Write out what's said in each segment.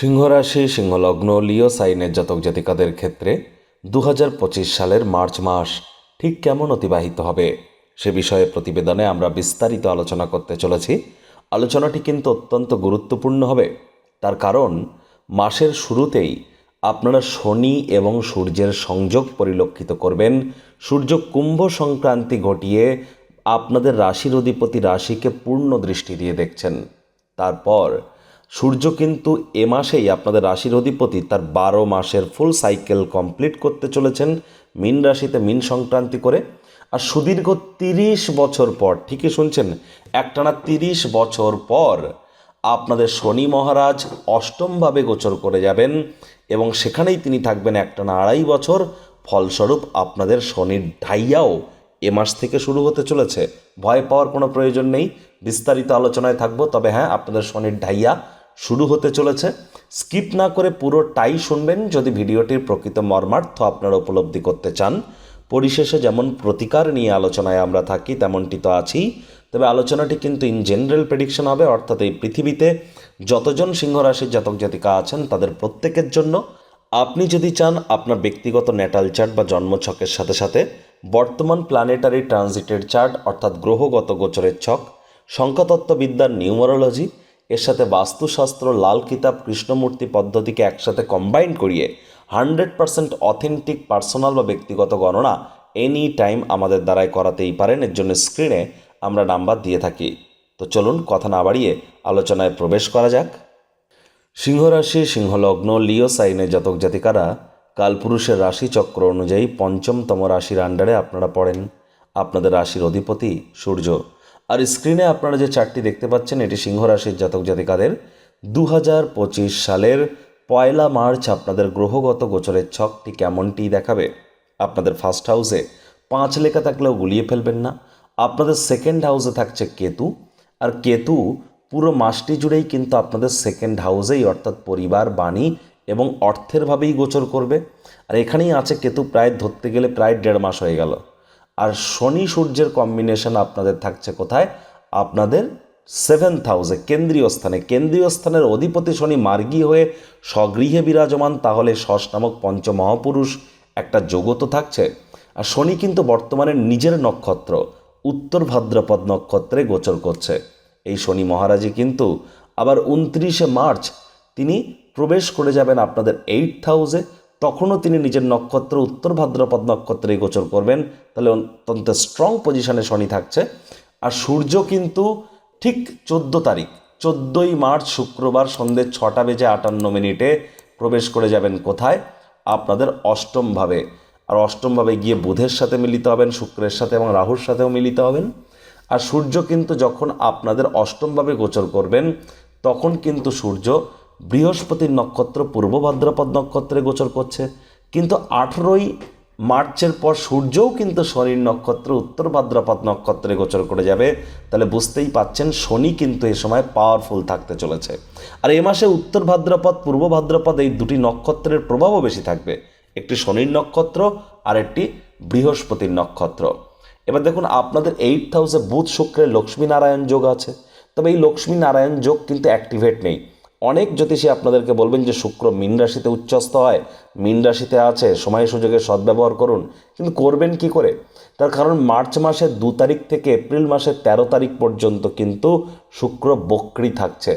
সিংহরাশি, সিংহলগ্ন লিও সাইনের জাতক জাতিকাদের ক্ষেত্রে দু হাজার পঁচিশ সালের মার্চ মাস ঠিক কেমন অতিবাহিত হবে? সে বিষয়ে প্রতিবেদনে আমরা বিস্তারিত আলোচনা করতে চলেছি। আলোচনাটি কিন্তু অত্যন্ত গুরুত্বপূর্ণ হবে। তার কারণ, মাসের শুরুতেই আপনারা শনি এবং সূর্যের সংযোগ পরিলক্ষিত করবেন। সূর্য কুম্ভ সংক্রান্তি ঘটিয়ে আপনাদের রাশির অধিপতি রাশিকে পূর্ণ দৃষ্টি দিয়ে দেখছেন। তারপর সূর্য কিন্তু এ মাসেই আপনাদের রাশির অধিপতি, তার বারো মাসের ফুল সাইকেল কমপ্লিট করতে চলেছেন মিন রাশিতে মিন সংক্রান্তি করে। আর সুদীর্ঘ তিরিশ বছর পর, ঠিকই শুনছেন, একটানা তিরিশ বছর পর আপনাদের শনি মহারাজ অষ্টমভাবে গোচর করে যাবেন এবং সেখানেই তিনি থাকবেন একটানা আড়াই বছর। ফলস্বরূপ আপনাদের শনির ঢাইয়াও এ মাস থেকে শুরু হতে চলেছে। ভয় পাওয়ার কোনো প্রয়োজন নেই, বিস্তারিত আলোচনায় থাকব, তবে হ্যাঁ আপনাদের শনির ঢাইয়া শুরু হতে চলেছে। স্কিপ না করে পুরোটাই শুনবেন যদি ভিডিওটির প্রকৃত মর্মার্থ আপনারা উপলব্ধি করতে চান। পরিশেষে যেমন প্রতিকার নিয়ে আলোচনায় আমরা থাকি, তেমনটি তো আছি তবে আলোচনাটি কিন্তু ইন জেনারেল প্রেডিকশন হবে, অর্থাৎ এই পৃথিবীতে যতজন সিংহ রাশির জাতক জাতিকা আছেন, তাদের প্রত্যেকের জন্য। আপনি যদি চান আপনার ব্যক্তিগত ন্যাটাল চার্ট বা জন্মছকের সাথে সাথে বর্তমান প্ল্যানেটারি ট্রানজিটের চার্ট অর্থাৎ গ্রহগত গোচরের ছক, সংখ্যাতত্ত্ববিদ্যার নিউমারোলজি এর সাথে বাস্তুশাস্ত্র, লাল কিতাব, কৃষ্ণমূর্তি পদ্ধতিকে একসাথে কম্বাইন করিয়ে হান্ড্রেড পার্সেন্ট অথেন্টিক পার্সোনাল বা ব্যক্তিগত গণনা এনি টাইম আমাদের দ্বারাই করাতেই পারেন। এর জন্য স্ক্রিনে আমরা নাম্বার দিয়ে থাকি। তো চলুন কথা না বাড়িয়ে আলোচনায় প্রবেশ করা যাক। সিংহরাশি, সিংহলগ্ন, লিও সাইনের জাতক জাতিকারা, কালপুরুষের রাশি চক্র অনুযায়ী পঞ্চমতম রাশির আন্ডারে আপনারা পড়েন। আপনাদের রাশির অধিপতি সূর্য। আর স্ক্রিনে আপনারা যে চারটি দেখতে পাচ্ছেন, এটি সিংহ রাশির জাতক জাতিকাদের। দু সালের পয়লা মার্চ আপনাদের গ্রহগত গোচরের ছকটি কেমনটি দেখাবে? আপনাদের ফার্স্ট হাউসে পাঁচ লেখা থাকলেও গুলিয়ে ফেলবেন না। আপনাদের সেকেন্ড হাউসে থাকছে কেতু। আর কেতু পুরো মাসটি জুড়েই কিন্তু আপনাদের সেকেন্ড হাউসেই অর্থাৎ পরিবার, বাণী এবং অর্থের ভাবেই গোচর করবে। আর এখানেই আছে কেতু, প্রায় ধরতে গেলে প্রায় দেড় মাস হয়ে গেল। আর শনি সূর্যের কম্বিনেশন আপনাদের থাকছে কোথায়? আপনাদের সেভেন্থ হাউসে কেন্দ্রীয় স্থানে। কেন্দ্রীয় স্থানের অধিপতি শনি মার্গী হয়ে স্বগৃহে বিরাজমান, তাহলে শশ নামক পঞ্চমহাপুরুষ একটা যোগত থাকছে। আর শনি কিন্তু বর্তমানে নিজের নক্ষত্র, উত্তর ভাদ্রপদ নক্ষত্রে গোচর করছে। এই শনি মহারাজই কিন্তু আবার উনত্রিশে মার্চ, তিনি প্রবেশ করে যাবেন আপনাদের এইট হাউসে তখনও তিনি নিজের নক্ষত্র, উত্তর ভাদ্রপদ নক্ষত্রে গোচর করবেন। তাহলে অত্যন্ত স্ট্রং পজিশনে শনি থাকছে। আর সূর্য কিন্তু ঠিক চোদ্দ তারিখ, চোদ্দোই মার্চ শুক্রবার সন্ধ্যে ছটা বেজে আটান্ন মিনিটে প্রবেশ করে যাবেন কোথায়? আপনাদের অষ্টমভাবে আর অষ্টমভাবে গিয়ে বুধের সাথে মিলিত হবেন, শুক্রের সাথে এবং রাহুর সাথেও মিলিত হবেন। আর সূর্য কিন্তু যখন আপনাদের অষ্টমভাবে গোচর করবেন, তখন কিন্তু সূর্য বৃহস্পতির নক্ষত্র, পূর্ব ভাদ্রপদ নক্ষত্রে গোচর করছে। কিন্তু আঠেরোই মার্চের পর সূর্যও কিন্তু শনির নক্ষত্র, উত্তর ভাদ্রপদ নক্ষত্রে গোচর করে যাবে। তাহলে বুঝতেই পাচ্ছেন, শনি কিন্তু এ সময় পাওয়ারফুল থাকতে চলেছে। আর এ মাসে উত্তর ভাদ্রপদ, পূর্ব ভাদ্রপদ এই দুটি নক্ষত্রের প্রভাবও বেশি থাকবে। একটি শনির নক্ষত্র আর একটি বৃহস্পতির নক্ষত্র। এবার দেখুন, আপনাদের এইট হাউসে বুধ, শুক্রের লক্ষ্মী নারায়ণ যোগ আছে। তবে এই লক্ষ্মী নারায়ণ যোগ কিন্তু অ্যাক্টিভেট নেই। অনেক জ্যোতিষী আপনাদেরকে বলবেন যে শুক্র মিন রাশিতে উচ্চস্থ হয়, মিন রাশিতে আছে সময় সুযোগের সদ্ব্যবহার করুন, কিন্তু করবেন কি করে? তার কারণ মার্চ মাসের দু তারিখ থেকে এপ্রিল মাসের তেরো তারিখ পর্যন্ত কিন্তু শুক্র বক্রি থাকছে।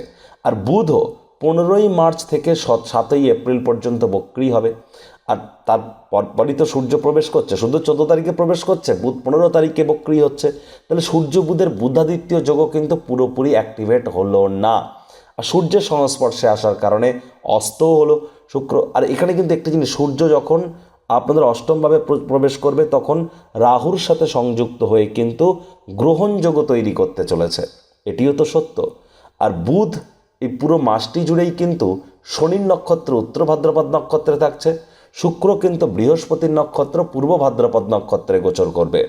আর বুধও পনেরোই মার্চ থেকে সাতই এপ্রিল পর্যন্ত বক্রি হবে। আর তার পরপরই তো সূর্য প্রবেশ করছে, শুধু চোদ্দ তারিখে প্রবেশ করছে, বুধ পনেরো তারিখে বক্রি হচ্ছে। তাহলে সূর্য, বুধের বুধাদিত্য যোগও কিন্তু পুরোপুরি অ্যাক্টিভেট হলো না। আর সূর্যের সংস্পর্শে আসার কারণে অস্তও হলো শুক্র। আর এখানে কিন্তু একটি জিনিস, সূর্য যখন আপনাদের অষ্টমভাবে প্রবেশ করবে তখন রাহুর সাথে সংযুক্ত হয়ে কিন্তু গ্রহণযোগ তৈরি করতে চলেছে। এটিও তো সত্য। আর বুধ এই পুরো মাসটি জুড়েই কিন্তু শনির নক্ষত্র, উত্তর ভাদ্রপদ নক্ষত্রে থাকছে। শুক্র কিন্তু বৃহস্পতির নক্ষত্র, পূর্ব ভাদ্রপদ নক্ষত্রে গোচর করবে।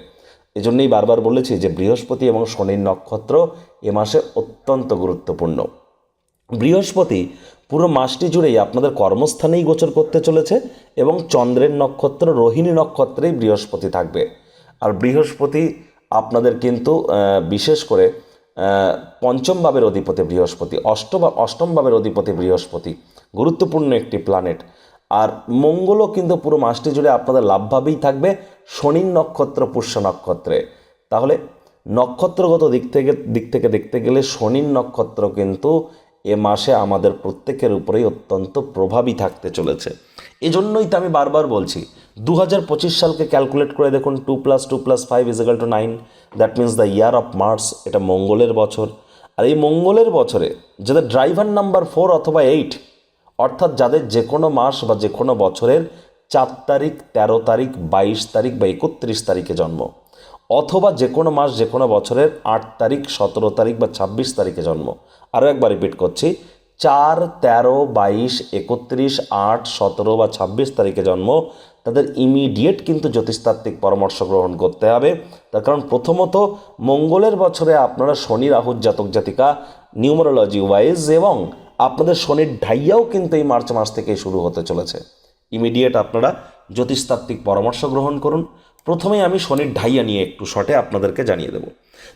এজন্যই বারবার বলেছি যে বৃহস্পতি এবং শনির নক্ষত্র এ মাসে অত্যন্ত গুরুত্বপূর্ণ। বৃহস্পতি পুরো মাসটি জুড়েই আপনাদের কর্মস্থানেই গোচর করতে চলেছে এবং চন্দ্রের নক্ষত্র, রোহিণী নক্ষত্রেই বৃহস্পতি থাকবে। আর বৃহস্পতি আপনাদের কিন্তু বিশেষ করে পঞ্চম ভাবের অধিপতি বৃহস্পতি, অষ্টম অষ্টম ভাবের অধিপতি বৃহস্পতি, গুরুত্বপূর্ণ একটি প্ল্যানেট আর মঙ্গলও কিন্তু পুরো মাসটি জুড়ে আপনাদের লাভভাবেই থাকবে শনির নক্ষত্র, পুষ্য নক্ষত্রে। তাহলে নক্ষত্রগত দিক থেকে দিক থেকে দেখতে গেলে শনির নক্ষত্র কিন্তু এ মাসে আমাদের প্রত্যেকের উপরেই অত্যন্ত প্রভাবী থাকতে চলেছে। এজন্যই তো আমি বারবার বলছি দু হাজার পঁচিশ সালকে ক্যালকুলেট করে দেখুন two plus two plus five is equal two nine that means the year of Mars এটা মঙ্গলের বছর। আর এই মঙ্গলের বছরে যাদের ড্রাইভার নাম্বার ফোর অথবা এইট অর্থাৎ যাদের যে কোনো মাস বা যে কোনো বছরের চার তারিখ, তেরো তারিখ, বাইশ তারিখ বা একত্রিশ তারিখে জন্ম অথবা যে কোনো মাস, যে কোনো বছরের আট তারিখ, সতেরো তারিখ বা ছাব্বিশ তারিখে জন্ম। আরও একবার রিপিট করছি। চার, তেরো, বাইশ, একত্রিশ, আট, সতেরো বা ছাব্বিশ তারিখে জন্ম। তাদের ইমিডিয়েট কিন্তু জ্যোতিষতাত্ত্বিক পরামর্শ গ্রহণ করতে হবে। তার কারণ প্রথমত, মঙ্গলের বছরে আপনারা শনি, রাহুর জাতক জাতিকা নিউমারোলজি ওয়াইজ এবং আপনাদের শনির ঢাইয়াও কিন্তু এই মার্চ মাস থেকেই শুরু হতে চলেছে। ইমিডিয়েট আপনারা জ্যোতিষতাত্ত্বিক পরামর্শ গ্রহণ করুন। প্রথমেই আমি শনির ঢাইয়া নিয়ে একটু শটে আপনাদেরকে জানিয়ে দেব।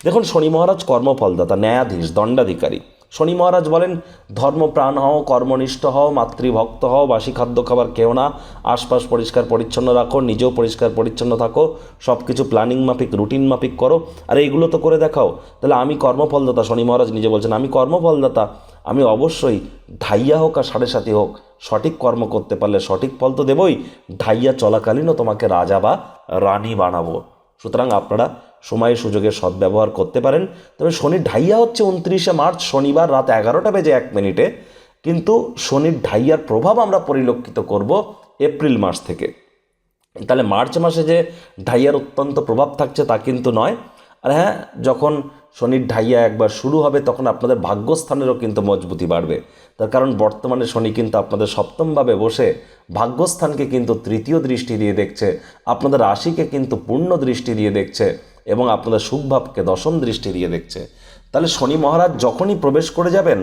দেখুন, শনি মহারাজ কর্মফলদাতা, ন্যায়াধীশ, দণ্ডাধিকারী। শনি মহারাজ বলেন ধর্মপ্রাণ হও, কর্মনিষ্ঠ হও, মাতৃভক্ত হও, বাসি খাদ্য খাবার কেউ না, আশপাশ পরিষ্কার পরিচ্ছন্ন রাখো, নিজেও পরিষ্কার পরিচ্ছন্ন থাকো সব কিছু প্ল্যানিং মাফিক, রুটিন মাফিক করো। আর এইগুলো তো করে দেখাও। তাহলে আমি কর্মফলদাতা, শনি মহারাজ নিজে বলছেন, আমি কর্মফলদাতা, আমি অবশ্যই ঢাইয়া হোক আর সাড়ে সাথে হোক, সঠিক কর্ম করতে পারলে সঠিক ফল তো দেবই, ঢাইয়া চলাকালীনও তোমাকে রাজা বা রানী বানাবো। সুতরাং আপনারা সময় সুযোগের সদ্ব্যবহার করতে পারেন। তবে শনির ঢাইয়া হচ্ছে উনত্রিশে মার্চ, শনিবার রাত এগারোটা বেজে এক মিনিটে। কিন্তু শনির ঢাইয়ার প্রভাব আমরা পরিলক্ষিত করব এপ্রিল মাস থেকে। তাহলে মার্চ মাসে যে ঢাইয়ার অত্যন্ত প্রভাব থাকছে তা কিন্তু নয়। আর হ্যাঁ যখন শনির ঢাইয়া একবার শুরু হবে, তখন আপনাদের ভাগ্যস্থানেরও কিন্তু মজবুতি বাড়বে। তার কারণ বর্তমানে শনি কিন্তু আপনাদের সপ্তমভাবে বসে। ভাগ্যস্থানকে কিন্তু তৃতীয় দৃষ্টি দিয়ে দেখছে। আপনাদের রাশিকে কিন্তু পূর্ণ দৃষ্টি দিয়ে দেখছে। এবং আপনাদের সুখভাবকে দশম দৃষ্টি দিয়ে দেখছে। তাহলে শনি মহারাজ যখনই প্রবেশ করে যাবেন,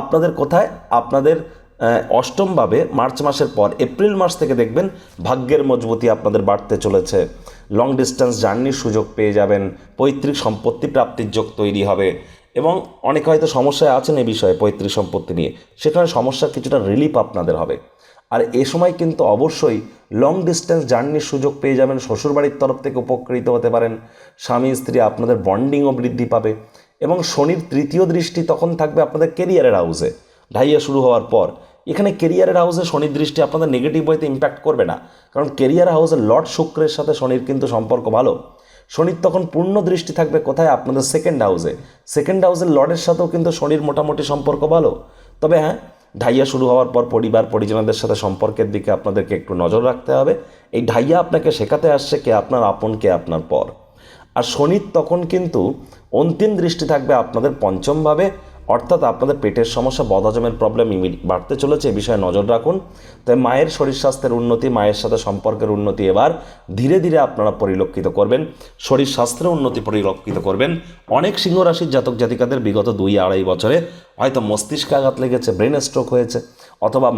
আপনাদের কোথায়? আপনাদের অষ্টমভাবে মার্চ মাসের পর, এপ্রিল মাস থেকে দেখবেন ভাগ্যের মজবুতি আপনাদের বাড়তে চলেছে। লং ডিস্টেন্স জার্নির সুযোগ পেয়ে যাবেন, পৈতৃক সম্পত্তি প্রাপ্তির যোগ তৈরি হবে এবং অনেকে হয়তো সমস্যায় আছেন এই বিষয়ে পৈতৃক সম্পত্তি নিয়ে। সেখানে সমস্যার কিছুটা রিলিফ আপনাদের হবে। আর এ সময় কিন্তু অবশ্যই লং ডিস্টেন্স জার্নির সুযোগ পেয়ে যাবেন, শ্বশুরবাড়ির তরফ থেকে উপকৃত হতে পারেন। স্বামী, স্ত্রী আপনাদের বন্ডিংও বৃদ্ধি পাবে এবং শনির তৃতীয় দৃষ্টি তখন থাকবে আপনাদের কেরিয়ারের হাউসে ঢাইয়া শুরু হওয়ার পর এখানে কেরিয়ারের হাউসে শনির দৃষ্টি আপনাদের নেগেটিভ ওয়েতে ইম্প্যাক্ট করবে না, কারণ কেরিয়ার হাউসের লর্ড শুক্রের সাথে শনির কিন্তু সম্পর্ক ভালো। শনির তখন পূর্ণ দৃষ্টি থাকবে কোথায়? আপনাদের সেকেন্ড হাউসে সেকেন্ড হাউসের লর্ডের সাথেও কিন্তু শনির মোটামুটি সম্পর্ক ভালো। তবে হ্যাঁ ঢাইয়া শুরু হওয়ার পর পরিবার পরিজনদের সাথে সম্পর্কের দিকে আপনাদেরকে একটু নজর রাখতে হবে। এই ঢাইয়া আপনাকে শেখাতে আসছে কে আপনার আপন, কে আপনার পর। আর শনির তখন কিন্তু অন্তিম দৃষ্টি থাকবে আপনাদের পঞ্চমভাবে অর্থাৎ আপনাদের পেটের সমস্যা, বদহজমের প্রবলেম বাড়তে চলেছে, এ বিষয়ে নজর রাখুন। তাই মায়ের শরীর স্বাস্থ্যের উন্নতি, মায়ের সাথে সম্পর্কের উন্নতি এবার ধীরে ধীরে আপনারা পরিলক্ষিত করবেন। শরীর স্বাস্থ্যের উন্নতি পরিলক্ষিত করবেন। অনেক সিংহ রাশির জাতক জাতিকাদের বিগত দুই আড়াই বছরে হয়তো মস্তিষ্কে আঘাত লেগেছে ব্রেন স্ট্রোক হয়েছে, অথবা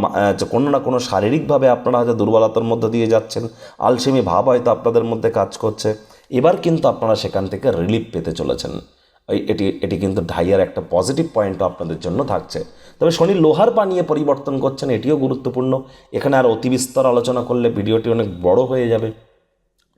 কোনো না কোনো শারীরিকভাবে আপনারা হয়তো দুর্বলতার মধ্যে দিয়ে যাচ্ছেন, আলসেমি ভাব হয়তো আপনাদের মধ্যে কাজ করছে। এবার কিন্তু আপনারা সেখান থেকে রিলিফ পেতে চলেছেন। এটি এটি কিন্তু ঢাইয়ার একটা পজিটিভ পয়েন্টও আপনাদের জন্য থাকছে। তবে শনি লোহার পানিয়ে পরিবর্তন করছেন, এটিও গুরুত্বপূর্ণ। এখানে আর অতি বিস্তর আলোচনা করলে ভিডিওটি অনেক বড় হয়ে যাবে।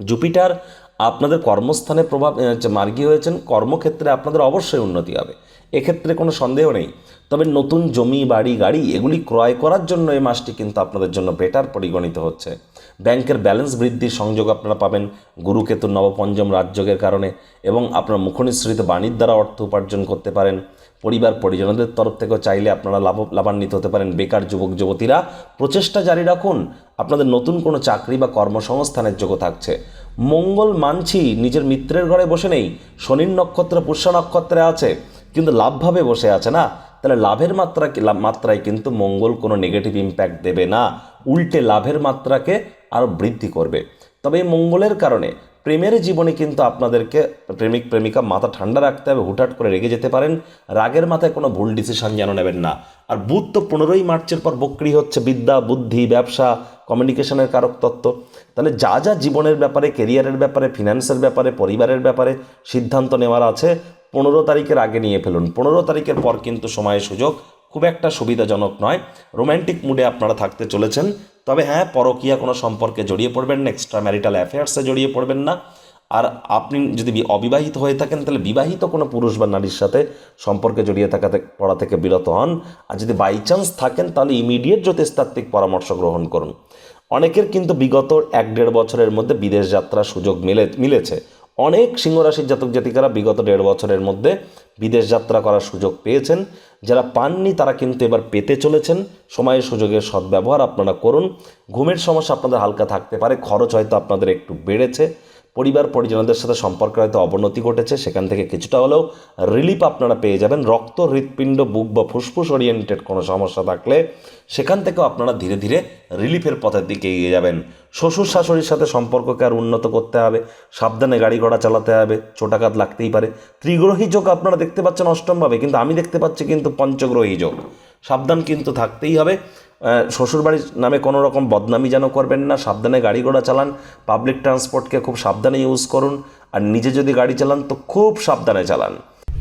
জুপিটার আপনাদের কর্মস্থানে প্রভাব মার্গী হয়েছেন। কর্মক্ষেত্রে আপনাদের অবশ্যই উন্নতি হবে। এক্ষেত্রে কোনো সন্দেহ নেই। তবে নতুন জমি, বাড়ি, গাড়ি এগুলি ক্রয় করার জন্য এই মাসটি কিন্তু আপনাদের জন্য বেটার পরিগণিত হচ্ছে। ব্যাংকের ব্যালেন্স বৃদ্ধির সংযোগ আপনারা পাবেন গুরুকেতু নবপঞ্চম রাজযোগের কারণে এবং আপনারা মুখনিসৃত বাণীর দ্বারা অর্থ উপার্জন করতে পারেন। পরিবার, পরিজনদের তরফ থেকেও চাইলে আপনারা লাভ, লাভান্বিত হতে পারেন। বেকার যুবক, যুবতীরা, প্রচেষ্টা জারি রাখুন। আপনাদের নতুন কোনো চাকরি বা কর্মসংস্থানের যোগ্য থাকছে। মঙ্গল মানছি নিজের মিত্রের ঘরে বসে নেই। শনির নক্ষত্র, পুষ্য নক্ষত্রে আছে। কিন্তু লাভভাবে বসে আছে না। তাহলে লাভের মাত্রা মাত্রায় কিন্তু মঙ্গল কোনো নেগেটিভ ইম্প্যাক্ট দেবে না। উল্টে লাভের মাত্রাকে আরও বৃদ্ধি করবে। তবে এই মঙ্গলের কারণে প্রেমের জীবনে কিন্তু আপনাদেরকে প্রেমিক, প্রেমিকা মাথা ঠান্ডা রাখতে হবে, হুটহাট করে রেগে যেতে পারেন। রাগের মাথায় কোনো ভুল ডিসিশন যেন নেবেন না। আর বুধ তো পনেরোই মার্চের পর বক্রি হচ্ছে, বিদ্যা, বুদ্ধি, ব্যবসা কমিউনিকেশনের কারক তত্ত্ব। তাহলে যা যা জীবনের ব্যাপারে কেরিয়ারের ব্যাপারে ফিনান্সের ব্যাপারে, পরিবারের ব্যাপারে সিদ্ধান্ত নেওয়ার আছে, পনেরো তারিখের আগে নিয়ে ফেলুন। পনেরো তারিখের পর কিন্তু সময় সুযোগ খুব একটা সুবিধাজনক নয়। রোম্যান্টিক মুডে আপনারা থাকতে চলেছেন। তবে হ্যাঁ পরকীয়া কোনো সম্পর্কে জড়িয়ে পড়বেন না এক্সট্রা ম্যারিটাল অ্যাফেয়ার্সে জড়িয়ে পড়বেন না। আর আপনি যদি অবিবাহিত হয়ে থাকেন, তাহলে বিবাহিত কোনো পুরুষ বা নারীর সাথে সম্পর্কে জড়িয়ে থাকা পড়া থেকে বিরত হন। আর যদি বাই চান্স থাকেন, তাহলে ইমিডিয়েট জ্যোতিষতাত্ত্বিক পরামর্শ গ্রহণ করুন। অনেকের কিন্তু বিগত এক দেড় বছরের মধ্যে বিদেশ যাত্রার সুযোগ মিলে মিলেছে। অনেক সিংহরাশির জাতক জাতিকারা বিগত দেড় বছরের মধ্যে বিদেশ যাত্রা করার সুযোগ পেয়েছেন। যারা পাননি তারা কিন্তু এবার পেতে চলেছেন। সময়ের সুযোগের সদ্ব্যবহার আপনারা করুন। ঘুমের সমস্যা আপনাদের হালকা থাকতে পারে। খরচ হয়তো আপনাদের একটু বেড়েছে। পরিবার, পরিজনদের সাথে সম্পর্কে হয়তো অবনতি ঘটেছে, সেখান থেকে কিছুটা হলেও রিলিফ আপনারা পেয়ে যাবেন। রক্ত, হৃৎপিণ্ড, বুক বা ফুসফুস ওরিয়েন্টেড কোনো সমস্যা থাকলে সেখান থেকেও আপনারা ধীরে ধীরে রিলিফের পথের দিকে এগিয়ে যাবেন। শ্বশুর, শাশুড়ির সাথে সম্পর্ককে আর উন্নত করতে হবে, সাবধানে গাড়ি ঘোড়া চালাতে হবে ছোটাঘাত লাগতেই পারে। ত্রিগ্রহী যোগ আপনারা দেখতে পাচ্ছেন অষ্টমভাবে কিন্তু আমি দেখতে পাচ্ছি কিন্তু পঞ্চগ্রহী যোগ। সাবধান কিন্তু থাকতেই হবে। শ্বশুরবাড়ির নামে কোনো রকম বদনামি যেন করবেন না, সাবধানে গাড়ি ঘোড়া চালান পাবলিক ট্রান্সপোর্টকে খুব সাবধানে ইউজ করুন, আর নিজে যদি গাড়ি চালান তো খুব সাবধানে চালান।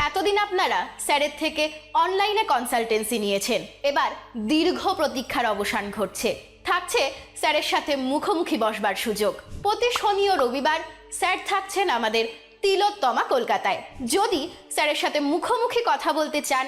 এতদিন আপনারা স্যারের থেকে অনলাইনে কনসালটেন্সি নিয়েছেন, এবার দীর্ঘ প্রতীক্ষার অবসান ঘটছে। থাকছে স্যারের সাথে মুখোমুখি বসবার সুযোগ। প্রতি শনি ও রবিবার স্যার থাকছেন আমাদের তিলোত্তমা কলকাতায়। যদি স্যারের সাথে মুখোমুখি কথা বলতে চান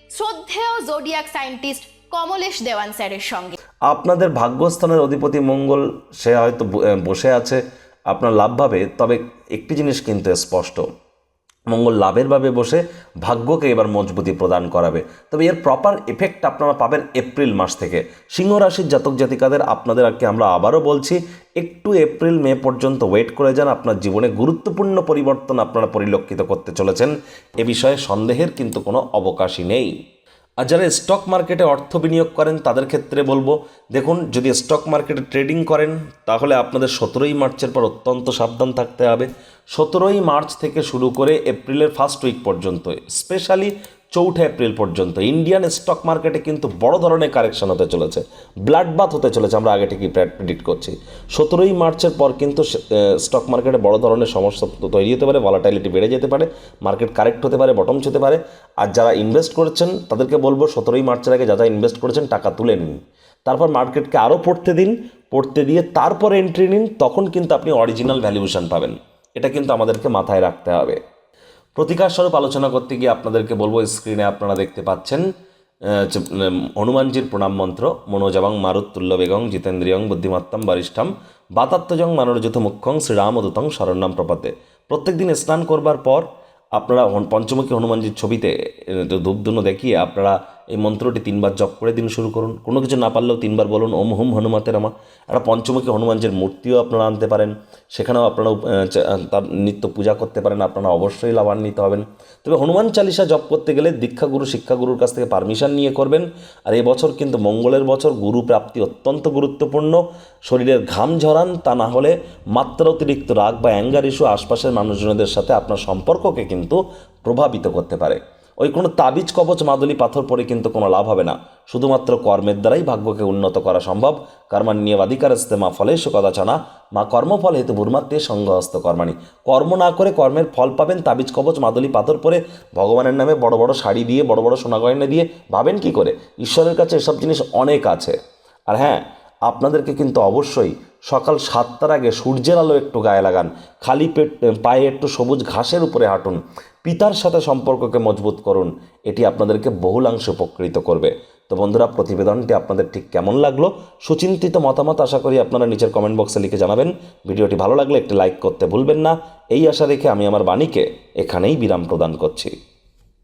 শ্রদ্ধেয় জোডিয়াক সায়েন্টিস্ট কমলেশ দেওয়ান স্যারের সঙ্গে। আপনাদের ভাগ্যস্থানের অধিপতি মঙ্গল, সে হয়তো বসে আছে। আপনার লাভ ভাবে, তবে একটি জিনিস কিন্তু স্পষ্ট। মঙ্গল লাভের ভাবে বসে ভাগ্যকে এবার মজবুতি প্রদান করাবে। তবে এর প্রপার এফেক্ট আপনারা পাবেন এপ্রিল মাস থেকে। সিংহ রাশির জাতক জাতিকাদের আপনাদের আজকে আমরা আবারও বলছি, একটু এপ্রিল, মে পর্যন্ত ওয়েট করে যান। আপনার জীবনে গুরুত্বপূর্ণ পরিবর্তন আপনারা পরিলক্ষিত করতে চলেছেন। এ বিষয়ে সন্দেহের কিন্তু কোনো অবকাশই নেই। আর যারা স্টক মার্কেটে অর্থ বিনিয়োগ করেন, তাদের ক্ষেত্রে বলব, দেখুন, যদি স্টক মার্কেটে ট্রেডিং করেন, তাহলে আপনাদের সতেরোই মার্চের পর অত্যন্ত সাবধান থাকতে হবে। সতেরোই মার্চ থেকে শুরু করে এপ্রিলের ফার্স্ট উইক পর্যন্ত স্পেশালি চৌঠা এপ্রিল পর্যন্ত। ইন্ডিয়ান স্টক মার্কেটে কিন্তু বড় ধরনের কারেকশন হতে চলেছে। ব্লাড বাথ হতে চলেছে, আমরা আগে থেকেই প্রেডিক্ট করছি। সতেরোই মার্চের পর কিন্তু স্টক মার্কেটে বড় ধরনের সমস্যা তৈরি হতে পারে ভলাটাইলিটি বেড়ে যেতে পারে মার্কেট কারেক্ট হতে পারে বটম হতে পারে। আর যারা ইনভেস্ট করেছেন, তাদেরকে বলব সতেরোই মার্চের আগে যা যা ইনভেস্ট করেছেন, টাকা তুলে নিন। তারপর মার্কেটকে আরও পড়তে দিন, পড়তে দিয়ে তারপরে এন্ট্রি নিন, তখন কিন্তু আপনি অরিজিনাল ভ্যালুয়েশন পাবেন। এটা কিন্তু আমাদেরকে মাথায় রাখতে হবে। প্রতিকার স্বরূপ আলোচনা করতে গিয়ে আপনাদেরকে বলব স্ক্রিনে আপনারা দেখতে পাচ্ছেন হনুমানজির প্রণাম মন্ত্র, মনোজাবাং মারুত্তুল্য বেগং জিতেন্দ্রিয়ং বুদ্ধিমত্তম বরিষ্ঠম বাতাত্মজং মানরযুত মুখ্যং শ্রীরাম শ্রীরামদূতং শরণ্যাম প্রপাতে প্রত্যেক দিন স্নান করবার পর আপনারা পঞ্চমুখী হনুমানজির ছবিতে ধূপধুনো দেখিয়ে আপনারা এই মন্ত্রটি তিনবার জপ করে দিন শুরু করুন। কোনো কিছু না পারলেও তিনবার বলুন, ওম হুম হনুমাতের আমা একটা পঞ্চমুখী হনুমানজির মূর্তিও আপনারা আনতে পারেন। সেখানেও আপনারা তার নিত্য পূজা করতে পারেন। আপনারা অবশ্যই লাভান্বিত হবেন। তবে হনুমান চালিসা জপ করতে গেলে দীক্ষাগুরু, শিক্ষাগুরুর কাছ থেকে পারমিশন নিয়ে করবেন। আর বছর কিন্তু মঙ্গলের বছর গুরু প্রাপ্তি অত্যন্ত গুরুত্বপূর্ণ। শরীরের ঘাম ঝরান, তা না হলে মাত্রা অতিরিক্ত রাগ বা অ্যাঙ্গার ইস্যু আশপাশের মানুষজনদের সাথে আপনার সম্পর্ককে কিন্তু প্রভাবিত করতে পারে। ওই কোনো তাবিজ কবচ মাদুলি পাথর পরে কিন্তু কোনো লাভ হবে না। শুধুমাত্র কর্মের দ্বারাই ভাগ্যকে উন্নত করা সম্ভব। কর্মান্যবাধিকার মা ফলেশ কদাচনা মা কর্মফল হেতু ভূর্মাত্মে সংঘহস্ত কর্মাণী। কর্ম না করে কর্মের ফল পাবেন তাবিজ কবচ মাদুলি পাথর পরে। ভগবানের নামে বড় বড় শাড়ি দিয়ে, বড় বড় সোনা গয়না দিয়ে ভাবেন কি করে? ঈশ্বরের কাছে এসব জিনিস অনেক আছে। আর হ্যাঁ আপনাদেরকে কিন্তু অবশ্যই সকাল সাতটার আগে সূর্যের আলো একটু গায়ে লাগান। খালি পেট পায়ে একটু সবুজ ঘাসের উপরে হাঁটুন। পিতার সাথে সম্পর্ককে মজবুত করুন। এটি আপনাদেরকে বহুলাংশে উপকৃত করবে। তো বন্ধুরা, প্রতিবেদনটি আপনাদের ঠিক কেমন লাগল? সুচিন্তিত মতামত আশা করি আপনারা নিচের কমেন্ট বক্সে লিখে জানাবেন। ভিডিওটি ভালো লাগলে একটি লাইক করতে ভুলবেন না। এই আশা রেখে আমি আমার বাণীকে এখানেই বিরাম প্রদান করছি।